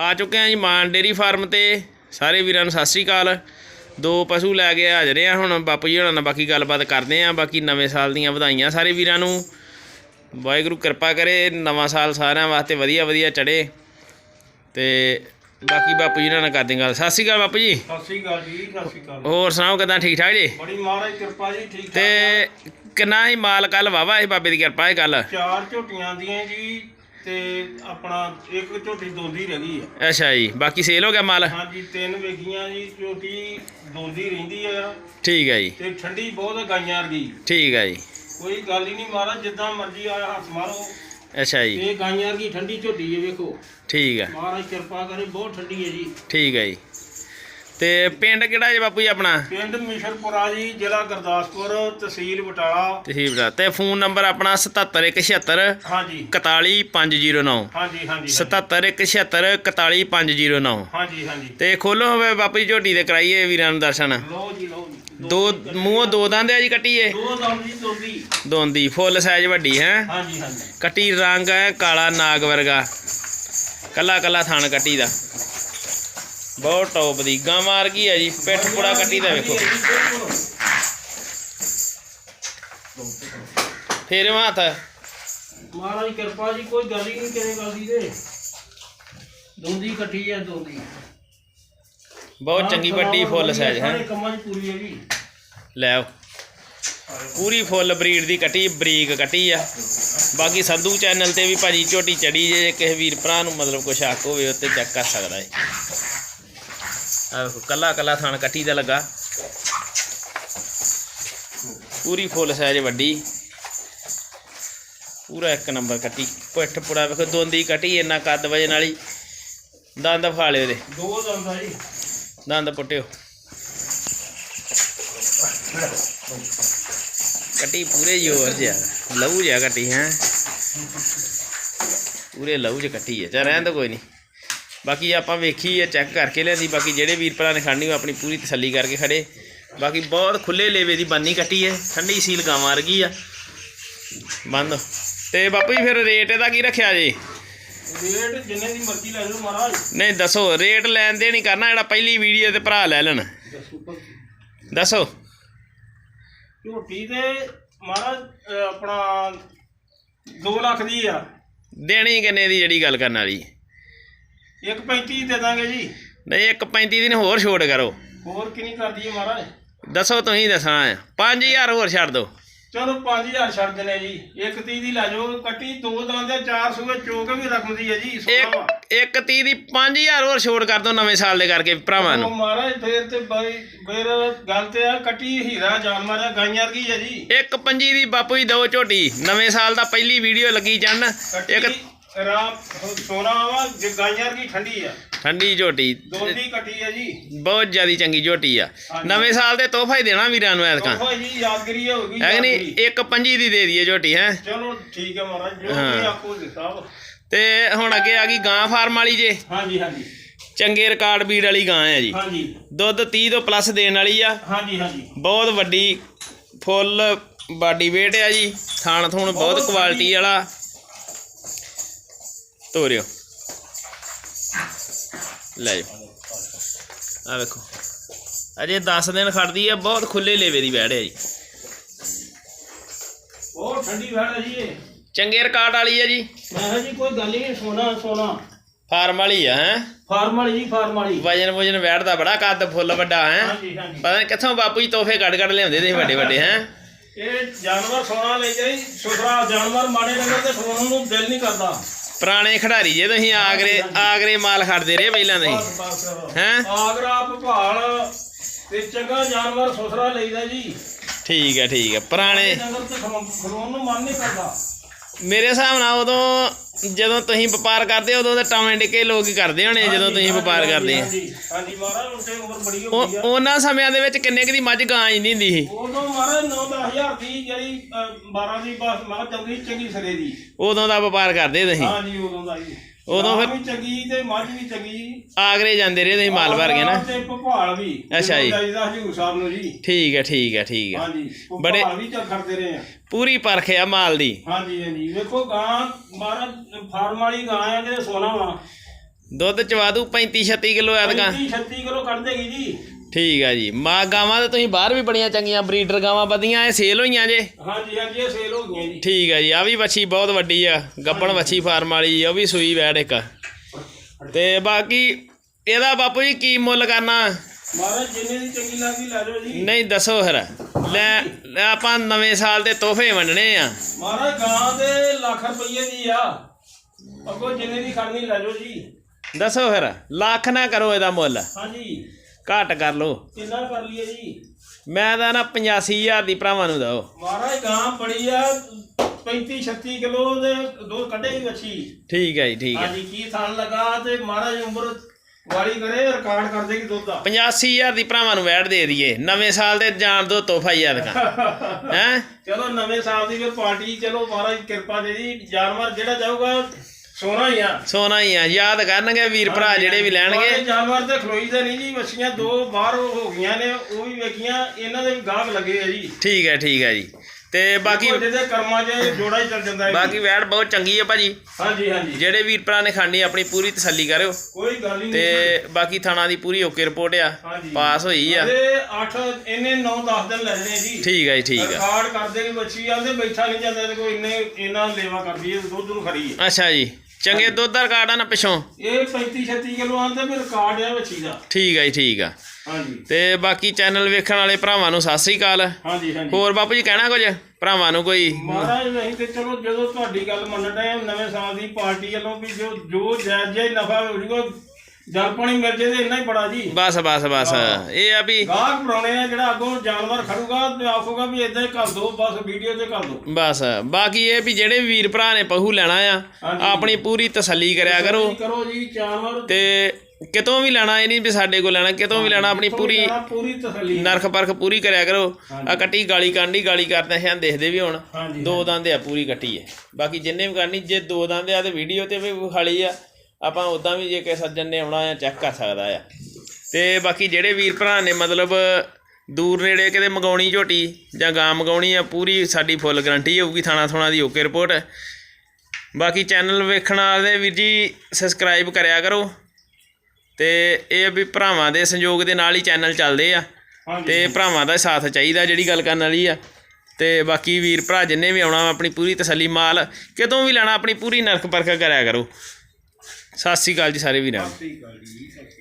ਆ ਚੁੱਕੇ ਆ ਜੀ ਮਾਨ ਡੇਰੀ ਫਾਰਮ ਤੇ। ਸਾਰੇ ਵੀਰਾਂ ਨੂੰ ਸਤਿ ਸ੍ਰੀ ਅਕਾਲ। ਦੋ ਪਸ਼ੂ ਲੈ ਕੇ ਹਾਜ਼ਰ ਆ ਹੁਣ ਬਾਪੂ ਜੀ ਹੋਣਾ ਨਾਲ ਬਾਕੀ ਗੱਲਬਾਤ ਕਰਦੇ ਆ ਬਾਕੀ ਨਵੇਂ ਸਾਲ ਦੀਆਂ ਵਧਾਈਆਂ ਸਾਰੇ ਵੀਰਾਂ ਨੂੰ। ਵਾਹਿਗੁਰੂ ਕਿਰਪਾ ਕਰੇ ਨਵਾਂ ਸਾਲ ਸਾਰਿਆਂ ਵਾਸਤੇ ਵਧੀਆ ਵਧੀਆ ਚੜੇ ਤੇ ਬਾਕੀ ਬਾਪੂ ਜੀ ਨਾਲ ਕਰਦੇ ਗੱਲ। ਸਤਿ ਸ੍ਰੀ ਅਕਾਲ ਬਾਪੂ ਜੀ। ਸਤਿ ਸ੍ਰੀ ਅਕਾਲ ਜੀ ਸਤਿ ਸ੍ਰੀ ਅਕਾਲ। ਹੋਰ ਸੁਣਾਓ ਕਿਦਾਂ ਠੀਕ ਠਾਕ ਜੀ? ਬੜੀ ਮਹਾਰਾਜ ਕਿਰਪਾ ਜੀ ਠੀਕ ਠਾਕ ਤੇ ਕਿੰਨਾ ਹੀ ਮਾਲ ਕੱਲ ਵਾਵਾ ਇਹ ਬਾਬੇ ਦੀ ਕਿਰਪਾ ਹੈ ਕੱਲ। ਚਾਰ ਝੋਟੀਆਂ ਦੀਆਂ ਜੀ ਤੇ ਆਪਣਾ ਇੱਕ ਝੋਟੀ ਦੋਂਦੀ ਰਹਿ ਗਈ ਆ। ਅੱਛਾ ਜੀ ਬਾਕੀ ਸੇਲ ਹੋ ਗਿਆ ਮਾਲ? ਹਾਂਜੀ ਤਿੰਨ ਵੇਗੀਆਂ ਜੀ ਝੋਟੀ ਦੋਂਦੀ ਰਹਿੰਦੀ ਆ। ਠੀਕ ਹੈ ਜੀ। ਤੇ ਠੰਡੀ ਬਹੁਤ ਗਾਈਆਂ ਵਰਗੀ। ਠੀਕ ਹੈ ਜੀ। ਕੋਈ ਗੱਲ ਹੀ ਨਹੀਂ ਮਹਾਰਾਜ ਜਿੱਦਾਂ ਮਰਜ਼ੀ ਆ ਹੱਥ ਮਾਰੋ। ਅੱਛਾ ਜੀ। ਇਹ ਗਾਈਆਂ ਵਰਗੀ ਠੰਡੀ ਝੋਟੀ ਹੈ ਵੇਖੋ। ਠੀਕ ਹੈ ਮਹਾਰਾਜ ਕਿਰਪਾ ਕਰੇ ਬਹੁਤ ਠੰਡੀ ਹੈ ਜੀ। ਠੀਕ ਹੈ ਜੀ। ਤੇ ਪਿੰਡ ਕਿਹੜਾ ਜੀ ਬਾਪੂ ਜੀ ਆਪਣਾ? ਪਿੰਡ ਮਿਸ਼ਰਪੁਰਾ ਜੀ ਜ਼ਿਲ੍ਹਾ ਗੁਰਦਾਸਪੁਰ ਤਹਿਸੀਲ ਬਟਾਲਾ। ਤਹਿਸੀਲ ਦਾ ਤੇ ਫੋਨ ਨੰਬਰ ਆਪਣਾ 77176 ਹਾਂਜੀ। 41509 ਹਾਂਜੀ ਹਾਂਜੀ 77176 41509 ਹਾਂਜੀ ਹਾਂਜੀ। ਤੇ ਖੋਲੋ ਹੋਵੇ ਬਾਪੂ ਜੀ ਝੋਟੀ ਤੇ ਕਰਾਈਏ ਵੀਰਾਂ ਨੂੰ ਦਰਸ਼ਨ। ਲਓ ਜੀ ਲਓ ਜੀ। ਦੋ ਮੂੰਹੋਂ ਦੋ ਦੰਦ ਆ ਜੀ ਕੱਟੀਏ? ਦੋ ਜੀ ਦੋਦੀ। ਦੋਂਦੀ ਫੁੱਲ ਸਾਈਜ਼ ਵੱਡੀ ਹੈ? ਹਾਂਜੀ ਹਾਂਜੀ। ਕੱਟੀ ਰੰਗ ਹੈ ਕਾਲਾ ਨਾਗ ਵਰਗਾ। ਕੱਲਾ ਕੱਲਾ ਥਣ ਕੱਟੀ ਦਾ। ਬਹੁਤ ਟੌਪ ਦੀ। ਗਾਂ ਮਾਰ ਗਈ ਹੈ ਜੀ? ਪਿੱਠ ਪੁੜਾ ਕੱਟੀ ਦਾ ਵੇਖੋ। ਫੇਰ ਮਾਤ। ਮਹਾਰਾਜ ਕਿਰਪਾ ਜੀ ਕੋਈ ਗੱਲ ਹੀ ਨਹੀਂ ਕਿਹਨੇ ਗੱਲ ਦੀ ਤੇ। ਦੋਦੀ ਇਕੱਠੀ ਹੈ ਦੋਦੀ। ਬਹੁਤ ਚੰਗੀ ਵੱਡੀ ਫੁੱਲ ਸਾਈਜ਼ ਹੈ। ਸਾਰੇ ਕੰਮਾਂ 'ਚ ਪੂਰੀ ਹੈ ਜੀ ਲੈ ਪੂਰੀ ਫੁੱਲ ਬਰੀਡ ਦੀ ਕੱਟੀ ਬਰੀਕ ਕੱਟੀ ਆ। ਬਾਕੀ ਸੰਧੂ ਚੈਨਲ ਤੇ ਵੀ ਭਾਜੀ ਝੋਟੀ ਚੜੀ ਜੇ ਕਿਸੇ ਵੀਰ ਭਰਾ ਨੂੰ ਮਤਲਬ ਕੁਛ ਹੱਕ ਹੋਵੇ ਉੱਤੇ ਚੈੱਕ ਕਰ ਸਕਦਾ ਹੈ ਆ ਵੇਖੋ ਕੱਲਾ ਕੱਲਾ ਥਣ ਕੱਟੀ ਦਾ ਲੱਗਾ। ਪੂਰੀ ਫੁੱਲ ਸਾਈਜ਼ ਵੱਡੀ। ਪੂਰਾ ਇੱਕ ਨੰਬਰ ਕੱਟੀ। ਪਿੱਠ ਪੁੜਾ ਵੇਖੋ ਦੋਂਦੀ ਕੱਟੀ ਇੰਨਾ ਕੱਦ ਵਜਨ ਵਾਲੀ। ਦੰਦ ਫਾਲੇ ਉਹਦੇ ਦੋ ਦਾ ਜੀ। ਦੰਦ ਪੁੱਟਿਓ। ਕੱਟੀ ਪੂਰੇ ਜ਼ੋਰ ਜਿਆ ਲਹੂ ਜਿਆ ਕੱਟੀ ਹੈ। ਪੂਰੇ ਲਹੂ ਚ ਕੱਟੀ ਹੈ ਚਾ ਰਹਿਣ ਤਾਂ ਕੋਈ ਨਹੀਂ। ਬਾਕੀ ਆਪਾਂ ਵੇਖੀ ਹੈ ਚੈੱਕ ਕਰਕੇ ਲਿਆਂਦੀ ਬਾਕੀ ਜਿਹੜੇ ਵੀਰ ਭਰਾ ਨੇ ਖੜਨੀ ਉਹ ਆਪਣੀ ਪੂਰੀ ਤਸੱਲੀ ਕਰਕੇ ਖੜੇ। ਬਾਕੀ ਬਹੁਤ ਖੁੱਲੇ ਲੇਵੇ ਦੀ ਬੰਨੀ ਕੱਟੀ ਹੈ ਠੰਡੀ ਸੀਲ ਗਾਵਾਂ ਵਰਗੀ ਆ। ਬੰਦ। ਤੇ ਬਾਪੂ ਜੀ ਫਿਰ ਰੇਟ ਇਹਦਾ ਕੀ ਰੱਖਿਆ ਜੀ? ਰੇਟ ਜਿੰਨੇ ਦੀ ਮਰਜ਼ੀ ਲੈ ਲਓ ਮਹਾਰਾਜ। ਨਹੀਂ ਦੱਸੋ ਰੇਟ ਲੈਣ ਦੇ ਨਹੀਂ ਕਰਨਾ ਜਿਹੜਾ ਪਹਿਲੀ ਵੀਡੀਓ ਤੇ ਭਰਾ ਲੈ ਲੈਣ। ਦੱਸੋ ਝੋਟੀ ਤੇ ਮਹਾਰਾਜ ਆਪਣਾ 2 ਲੱਖ ਦੀ ਆ। ਦੇਣੀ ਕਿੰਨੇ ਦੀ ਜਿਹੜੀ ਗੱਲ ਕਰਨ ਵਾਲੀ? ਇੱਕ 35 ਦੇ ਦਾਂਗੇ ਜੀ। ਨਹੀਂ ਇੱਕ 35 ਦਿਨ ਹੋਰ ਛੋੜ ਕਰੋ। ਹੋਰ ਕਿੰਨੀ ਕਰਦੀ ਹੈ ਮਹਾਰਾਜ? ਦੱਸੋ ਤੁਸੀਂ ਦੱਸਣਾ ਹੈ। 5000 ਹੋਰ ਛੱਡ ਦਿਓ। ਚਲੋ 5000 ਛੱਡ ਦਿੰਦੇ ਜੀ। ਇੱਕ 30 ਦੀ ਲੈ ਜਾਓ ਕੱਟੀ ਦੋ ਦੰਦ ਦੇ ਚਾਰ ਸੂਏ ਚੋਕ ਵੀ ਰਕਮ ਦੀ ਹੈ ਜੀ ਸੋਨਾ ਵਾ। ਇੱਕ ਇੱਕ 30 ਦੀ 5000 ਹੋਰ ਛੋੜ ਕਰ ਦਿਓ ਨਵੇਂ ਸਾਲ ਦੇ ਕਰਕੇ ਭਰਾਵਾਂ ਨੂੰ। ਮਹਾਰਾਜ ਫੇਰ ਤੇ ਬਈ ਫੇਰ ਗੱਲ ਤੇ ਆ ਕੱਟੀ ਹੀਰਾ ਜਾਨਵਰ ਆ ਗਾਈਆਂ ਵਰਗੀ ਹੈ ਜੀ। ਇੱਕ ਪੰਜੀ ਦੀ ਬਾਪੂ ਜੀ ਦੋ ਝੋਟੀ। ਨਵੇਂ ਸਾਲ ਦਾ ਪਹਿਲੀ ਵੀਡੀਓ ਲੱਗੀ ਚੰਨ ਇੱਕ ਰਾਮ ਸੋਨਾ ਵਾ ਠੰਡੀ ਆ। ਠੰਡੀ ਝੋਟੀ। ਦੋਦੀ ਕੱਟੀ ਹੈ ਜੀ। ਬਹੁਤ ਜਿਆਦੀ ਚੰਗੀ ਝੋਟੀ ਆ। ਨਵੇਂ ਸਾਲ ਦੇ ਤੋਹਫਾ ਹੀ ਦੇਣਾ ਵੀਰਾਂ ਨੂੰ ਐਤਕਾਂ। ਉਹ ਜੀ ਯਾਦਗਰੀ ਹੈ ਨਹੀਂ? ਇੱਕ ਪੰਜੀ ਦੀ ਦੇ ਦਈਏ ਝੋਟੀ ਹੈ? ਚਲੋ ਠੀਕ ਹੈ ਮਹਾਰਾਜ ਜੋ ਹਾਂ। ਵੀ ਆਖੋ ਜੀ ਸਾਹਿਬ। ਤੇ ਹੁਣ ਅੱਗੇ ਆ ਗਈ ਗਾਂ ਫਾਰਮ ਵਾਲੀ ਜੇ। ਹਾਂਜੀ ਹਾਂਜੀ। ਚੰਗੇ ਰਿਕਾਰਡ ਬੀੜ ਵਾਲੀ ਗਾਂ ਹੈ ਜੀ। ਹਾਂਜੀ। ਦੁੱਧ 30 ਤੋਂ ਪਲੱਸ ਦੇਣ ਵਾਲੀ ਆ। ਹਾਂਜੀ ਹਾਂਜੀ। ਬਹੁਤ ਵੱਡੀ ਫੁੱਲ ਬਾਡੀ ਵੇਟ ਆ ਜੀ। ਥਾਣ ਥੂਣ ਬਹੁਤ ਕੁਆਲਿਟੀ ਵਾਲਾ। ਤੋਰਿਓ। ਲੈ ਜਾਓ ਆ ਵੇਖੋ। ਅਜੇ 10 ਦਿਨ ਖੜਦੀ ਆ ਬਹੁਤ ਖੁੱਲੇ ਲੇਵੇ ਦੀ ਹੈ ਜੀ। ਉਹ ਠੰਡੀ ਹੈ ਜੀ ਇਹ। ਚੰਗੇ ਰਿਕਾਰਡ ਵਾਲੀ ਆ ਜੀ। ਮੈਂ ਕਿਹਾ ਜੀ ਕੋਈ ਗੱਲ ਨਹੀਂ ਸੋਨਾ ਸੋਨਾ। ਫਾਰਮ ਵਾਲੀ ਆ ਹੈ? ਫਾਰਮ ਵਾਲੀ ਜੀ ਫਾਰਮ ਵਾਲੀ। ਵਜਨ ਵਜਨ ਵੈੜ ਦਾ ਬੜਾ ਕੱਦ ਫੁੱਲ ਵੱਡਾ ਹੈ? ਹਾਂਜੀ ਹਾਂਜੀ। ਪਤਾ ਨਹੀਂ ਕਿੱਥੋਂ ਬਾਪੂ ਜੀ ਤੋਹਫੇ ਕੱਢ ਕੱਢ ਲਿਆਉਂਦੇ ਤੁਸੀਂ ਵੱਡੇ ਵੱਡੇ ਹੈ? ਇਹ ਜਾਨਵਰ ਸੋਨਾ ਲੈ ਜਾਈ ਸੁਥਰਾ ਜਾਨਵਰ ਮਾੜੇ ਨੰਬਰ ਤੇ ਸੋਨ ਨੂੰ ਦਿਲ ਨਹੀਂ ਕਰਦਾ। ਪੁਰਾਣੇ ਖਿਡਾਰੀ ਜੇ ਤੁਸੀਂ ਆਗਰੇ ਆਗਰੇ ਮਾਲ ਖੜਦੇ ਰਹੇ ਪਹਿਲਾਂ ਤੁਸੀਂ ਹੈਂ? ਆਗਰਾ ਭਪਾਲ ਤੇ ਚੰਗਾ ਜਾਨਵਰ ਸੁਥਰਾ ਲਈਦਾ ਜੀ। ਠੀਕ ਹੈ ਠੀਕ ਹੈ। ਪੁਰਾਣੇ ਨੰਬਰ ਤੇ ਖਲੋਣ ਨੂੰ ਮਨ ਨਹੀਂ ਕਰਦਾ। ਮੇਰੇ ਹਿਸਾਬ ਨਾਲ ਉਦੋਂ ਜਦੋਂ ਤੁਸੀਂ ਵਪਾਰ ਕਰਦੇ ਉਦੋਂ ਤਾਂ ਟਾਵੇਂ ਡਿੱਕੇ ਲੋਕ ਹੀ ਕਰਦੇ ਹੋਣੇ ਜਦੋਂ ਤੁਸੀਂ ਵਪਾਰ ਕਰਦੇ ਆ ਹਾਂਜੀ। ਹਾਂਜੀ ਮਹਾਰਾਜ ਹੁਣ ਤੇ ਉਮਰ ਬੜੀ ਹੋ ਉਹ ਗਈ ਆ। ਉਹਨਾਂ ਸਮਿਆਂ ਦੇ ਵਿੱਚ ਕਿੰਨੇ ਕੁ ਦੀ ਮੱਝ ਗਾਂ ਆਈ ਹੁੰਦੀ ਸੀ? ਉਦੋਂ ਮਹਾਰਾਜ 9-10000 ਦੀ ਜਿਹੜੀ ਅਹ, 12 ਦੀ ਬਸ ਮੈਂ ਕਿਹਾ ਚੰਗੀ ਚੰਗੀ ਸਰੇ ਦੀ। ਉਦੋਂ ਦਾ ਵਪਾਰ ਕਰਦੇ ਤੁਸੀਂ? ਹਾਂਜੀ ਉਦੋਂ ਦਾ ਜੀ ਉਦੋਂ ਫਿਰ- ਵੀ ਚੰਗੀ ਤੇ ਮੱਝ ਵੀ ਚੰਗੀ। ਆਗਰੇ ਜਾਂਦੇ ਰਹੇ ਤੁਸੀਂ ਮਾਲ ਭਰ ਕੇ ਨਾ ਤੇ ਭਪਾਲ ਵੀ ਅੱਛਾ ਜੀ। ਜਾਈਦਾ ਹਜੂਰ ਸਾਹਿਬ ਨੂੰ ਜੀ। ਠੀਕ ਹੈ ਠੀਕ ਹੈ ਠੀਕ ਹੈ। ਹਾਂਜੀ ਬੜੇ- ਭਪਾਲ ਵੀ ਚੱਲ ਖੜਦੇ ਰਹੇ ਆ। ਪੂਰੀ ਪਰਖ ਆ ਮਾਲ ਦੀ। ਹਾਂਜੀ ਹਾਂਜੀ। ਵੇਖੋ ਗਾਂ ਮਹਾਰਾਜ ਫਾਰਮ ਵਾਲੀ ਗਾਂ ਆ ਜਿਹੜੇ ਸੋਨਾ ਵਾ। ਦੁੱਧ ਚਵਾ ਦੂ 35 36 ਕਿਲੋ ਐਤਕਾਂ। 35 36 ਕਿਲੋ ਕੱਢ ਦੇਗੀ ਜੀ। ਠੀਕ ਆ ਜੀ। ਮਾਂ ਗਾਵਾਂ ਤਾਂ ਤੁਸੀਂ ਬਾਹਰ ਵੀ ਬੜੀਆਂ ਚੰਗੀਆਂ ਬਰੀਡਰ ਗਾਵਾਂ ਵਧੀਆਂ ਇਹ ਸੇਲ ਹੋਈਆਂ ਜੇ। ਹਾਂਜੀ ਹਾਂਜੀ ਇਹ ਸੇਲ ਹੋ ਗਈਆਂ ਜੀ। ਠੀਕ ਆ ਜੀ ਆ ਵੀ ਵੱਛੀ ਬਹੁਤ ਵੱਡੀ ਆ ਗੱਬਣ ਵੱਛੀ ਫਾਰਮ ਵਾਲੀ ਉਹ ਵੀ ਸੂਈ ਵੈੜ ਇੱਕ। ਤੇ ਬਾਕੀ ਇਹਦਾ ਬਾਪੂ ਜੀ ਕੀ ਮੁੱਲ ਕਰਨਾ? ਮਹਾਰਾਜ ਜਿੰਨੇ ਦੀ ਚੰਗੀ ਲੱਗਦੀ ਲੈ ਜਾਓ ਜੀ। ਨਹੀਂ ਦੱਸੋ ਫਿਰ। ਲੈ ਆਪਾਂ ਨਵੇਂ ਸਾਲ ਦੇ ਤੋਹਫੇ ਵੰਡਣੇ ਆ। ਮਹਾਰਾਜ ਗਾਂ ਦੇ ਲੱਖ ਰੁਪਈਏ ਦੀ ਆ। ਅੱਗੋਂ ਜਿੰਨੇ ਦੀ ਖੜਨੀ ਲੈ ਜਾਓ ਜੀ। ਦੱਸੋ ਫਿਰ ਲੱਖ ਨਾ ਕਰੋ ਇਹਦਾ ਮੁੱਲ। ਹਾਂਜੀ। ਘੱਟ ਕਰ ਲਓ। ਕਿੰਨਾ ਕਰ ਲਈਏ ਜੀ? ਮੈਂ ਤਾਂ ਨਾ 85000 ਦੀ ਭਰਾਵਾਂ ਨੂੰ ਦਓ। ਮਹਾਰਾਜ ਗਾਂ ਬੜੀ ਆ 35 36 ਕਿਲੋ ਦੇ ਦੋ ਕੱਢੇਗੀ ਵੱਛੀ ਠੀਕ ਹੈ ਜੀ ਠੀਕ ਹੈ ਹਾਂਜੀ ਕੀ ਥਣ ਲਗਾ ਤੇ ਮਹਾਰਾਜ ਉਮਰ ਵਾਲੀ ਕਰੇ ਰਿਕਾਰਡ ਕਰ ਦੇਗੀ ਦੁੱਧ ਦਾ। 85000 ਦੀ ਭਰਾਵਾਂ ਨੂੰ ਵੈਟ ਦੇ ਦਈਏ। ਨਵੇਂ ਸਾਲ ਦੇ ਜਾਣ ਦੋ ਤੋਹਫਾ ਯਾਦ ਕਰ ਹੈ? ਚਲੋ ਨਵੇਂ ਸਾਲ ਦੀ ਫਿਰ ਪਾਰਟੀ ਚਲੋ ਮਹਾਰਾਜ ਕਿਰਪਾ ਦੇ ਜੀ ਜਾਨਵਰ ਜਿਹੜਾ ਜਾਊਗਾ ਸੋਨਾ ਹੀ ਆ। ਸੋਨਾ ਹੀ ਆ ਯਾਦ ਕਰਨਗੇ ਵੀਰ ਭਰਾ ਜਿਹੜੇ ਵੀ ਲੈਣਗੇ। ਜਾਨਵਰ ਤੇ ਖਲੋਈ ਦੇ ਨਹੀਂ ਜੀ ਵੱਛੀਆਂ ਦੋ ਬਾਹਰ ਹੋ ਗਈਆਂ ਨੇ ਉਹ ਵੀ ਵੇਖੀਆਂ ਇਹਨਾਂ ਦੇ ਵੀ ਗਾਹਕ ਲੱਗੇ ਆ ਜੀ। ਠੀਕ ਹੈ ਠੀਕ ਹੈ ਜੀ। ਤੇ ਬਾਕੀ ਵੱਡੇ ਦੇ ਕਰਮਾਂ 'ਚ ਜੋੜਾ ਹੀ ਚੱਲ ਜਾਂਦਾ ਹੈ। ਬਾਕੀ ਵੈਟ ਬਹੁਤ ਚੰਗੀ ਹੈ ਭਾਜੀ। ਹਾਂਜੀ ਹਾਂਜੀ। ਜਿਹੜੇ ਵੀਰ ਭਰਾ ਨੇ ਖਾਣੀ ਆਪਣੀ ਪੂਰੀ ਤਸੱਲੀ ਕਰਿਓ। ਕੋਈ ਗੱਲ ਹੀ ਤੇ ਨਹੀਂ ਬਾਕੀ ਥਾਣਾ ਦੀ ਪੂਰੀ ਓਕੇ ਰਿਪੋਰਟ ਆ। ਪਾਸ ਹੋਈ ਆ। ਅਰੇ 8 ਇਹਨੇ 9 10 ਦਿਨ ਲੱਗਣੇ ਜੀ। ਠੀਕ ਹੈ ਜੀ ਠੀਕ ਆ। ਰਿਕਾਰਡ ਕਰਦੇ ਕਿ ਬੱਚੀ ਆਂਦੇ ਬੈਠਾ ਨਹੀਂ ਜਾਂਦਾ ਤੇ ਕੋਈ ਇੰਨੇ ਇੰਨਾ ਲੇਵਾ ਕਰਦੀ ਹੈ ਦੁੱਧ ਨੂੰ ਖਰੀ ਹੈ। ਅੱਛਾ ਜੀ। ਚੰਗੇ ਦੁੱਧ ਦਾ ਰਿਕਾਰਡ ਆ ਨਾ ਪਿਛੋਂ? ਇਹ 35 36 ਕਿਲੋ ਆਂਦੇ ਵੀ ਰਿਕਾਰਡ ਹੈ ਬੱਚੀ ਦਾ। ਠੀਕ ਹੈ ਜੀ ਠੀਕ ਆ। ਹਾਂਜੀ। ਤੇ ਬਾਕੀ ਚੈਨਲ ਵੇਖਣ ਵਾਲੇ ਭਰਾਵਾਂ ਨੂੰ ਸਤਿ ਸ੍ਰੀ ਅਕਾਲ। ਹਾਂਜੀ ਹਾਂਜੀ। ਹੋਰ ਬਾਪੂ ਜੀ ਕਹਿਣਾ ਕੁਝ? ਭਰਾਵਾਂ ਨੂੰ ਕੋਈ? ਮਹਾਰਾਜ ਨਹੀਂ ਤੇ ਚਲੋ ਜਦੋਂ ਤੁਹਾਡੀ ਗੱਲ ਮੰਨਣ ਆ ਨਵੇਂ ਸਾਲ ਦੀ ਪਾਰਟੀ ਵੱਲੋਂ ਵੀ ਜੋ ਜੋ ਜਾਇਜ਼ ਜਿਹਾ ਨਫਾ ਹੋ ਜੂਗਾ ਜਲ ਪਾਣੀ ਮਿਲ ਜੇ ਤੇ ਇੰਨਾ ਹੀ ਬੜਾ ਜੀ। ਬਸ ਬਸ ਬਸ। ਇਹ ਆ ਵੀ ਗਾਹਕ ਬਣਾਉਣੇ ਆ ਜਿਹੜਾ ਅੱਗੋਂ ਜਾਨਵਰ ਖੜੂਗਾ ਤੇ ਆਖੂਗਾ ਵੀ ਇਦਾਂ ਹੀ ਕਰ ਦੋ ਬਸ ਵੀਡੀਓ ਤੇ ਕਰ ਦੋ। ਬਸ। ਬਾਕੀ ਇਹ ਵੀ ਜਿਹੜੇ ਵੀਰ ਭਰਾ ਨੇ ਪਹੂ ਲੈਣਾ ਆ। ਆਪਣੀ ਪੂਰੀ ਤਸੱਲੀ ਕਰਿਆ ਕਰੋ। ਕਰੋ ਜੀ ਜਾਨਵਰ ਤੇ ਕਿਤੋਂ ਵੀ ਲੈਣਾ ਇਹ ਨਹੀਂ ਵੀ ਸਾਡੇ ਕੋਲ ਲੈਣਾ ਕਿਤੋਂ ਵੀ ਲੈਣਾ ਆਪਣੀ ਪੂਰੀ ਪੂਰੀ ਤਸੱਲੀ। ਨਰਖ ਪਰਖ ਪੂਰੀ ਕਰਿਆ ਕਰੋ। ਆ ਕੱਟੀ ਗਾਲੀ ਕਾਂਡੀ ਗਾਲੀ ਕਰਦੇ ਹਾਂ ਦੇਖਦੇ ਵੀ ਹੁਣ। ਦੋ ਦੰਦ ਆ ਪੂਰੀ ਕੱਟੀ ਹੈ ਬਾਕੀ ਜਿੰਨੇ ਵੀ ਕਰਨੀ ਜੇ ਦੋ ਦੰਦ ਆ ਤੇ ਵੀਡੀਓ ਤੇ ਵੀ ਵਿਖਾਲੀ ਆ। ਆਪਾਂ ਉਦਾਂ ਵੀ ਜੇ ਕਿਸੇ ਸੱਜਣ ਨੇ ਆਉਣਾ ਆ ਚੈੱਕ ਕਰ ਸਕਦਾ ਆ। ਤੇ ਬਾਕੀ ਜਿਹੜੇ ਵੀਰ ਭਰਾ ਨੇ ਮਤਲਬ ਦੂਰ ਨੇੜੇ ਕਿਤੇ ਮਗਾਉਣੀ ਝੋਟੀ ਜਾਂ ਗਾਂ ਮਗਾਉਣੀ ਆ ਪੂਰੀ ਸਾਡੀ ਫੁੱਲ ਗਰੰਟੀ ਹੋਊਗੀ ਥਾਣਾ ਥੋਣਾ ਦੀ ਓਕੇ ਰਿਪੋਰਟ। ਬਾਕੀ ਚੈਨਲ ਵੇਖਣ ਵਾਲੇ ਵੀਰ ਜੀ ਸਬਸਕ੍ਰਾਈਬ ਕਰਿਆ ਕਰੋ। ਤੇ ਇਹ ਵੀ ਭਰਾਵਾਂ ਦੇ ਸੰਯੋਗ ਦੇ ਨਾਲ ਹੀ ਚੈਨਲ ਚੱਲਦੇ ਆ। ਤੇ ਭਰਾਵਾਂ ਦਾ ਸਾਥ ਚਾਹੀਦਾ ਜਿਹੜੀ ਗੱਲ ਕਰਨ ਵਾਲੀ ਆ। ਤੇ ਬਾਕੀ ਵੀਰ ਭਰਾ ਜਿੰਨੇ ਵੀ ਆਉਣਾ ਆਪਣੀ ਪੂਰੀ ਤਸੱਲੀ ਮਾਲ ਕਿਤੋਂ ਵੀ ਲੈਣਾ ਆਪਣੀ ਪੂਰੀ ਨਰਖ ਪਰਖ ਕਰਿਆ ਕਰੋ। ਸਤਿ ਸ੍ਰੀ ਅਕਾਲ ਜੀ ਸਾਰੇ ਵੀਰਾਂ ਨੂੰ। ਠੀਕ ਆ ਜੀ